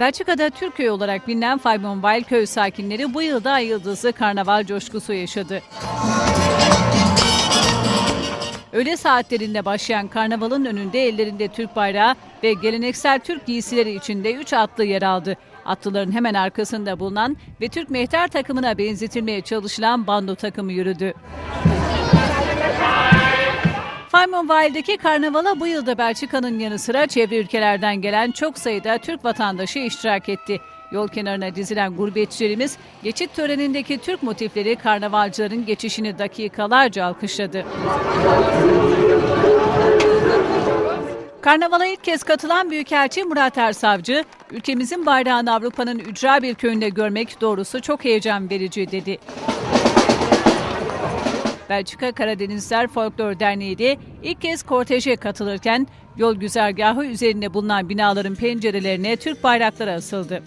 Belçika'da Türköy olarak bilinen Faymonweil köy sakinleri bu yılda ay yıldızlı karnaval coşkusu yaşadı. Öğle saatlerinde başlayan karnavalın önünde ellerinde Türk bayrağı ve geleneksel Türk giysileri içinde 3 atlı yer aldı. Atlıların hemen arkasında bulunan ve Türk mehter takımına benzetilmeye çalışılan bando takımı yürüdü. Faymonweil'deki karnavala bu yılda Belçika'nın yanı sıra çevre ülkelerden gelen çok sayıda Türk vatandaşı iştirak etti. Yol kenarına dizilen gurbetçilerimiz geçit törenindeki Türk motifleri karnavalcıların geçişini dakikalarca alkışladı. Karnavala ilk kez katılan Büyükelçi Murat Ersavcı, ülkemizin bayrağını Avrupa'nın ücra bir köyünde görmek doğrusu çok heyecan verici dedi. Belçika Karadenizler Folklor Derneği de ilk kez korteje katılırken yol güzergahı üzerinde bulunan binaların pencerelerine Türk bayrakları asıldı.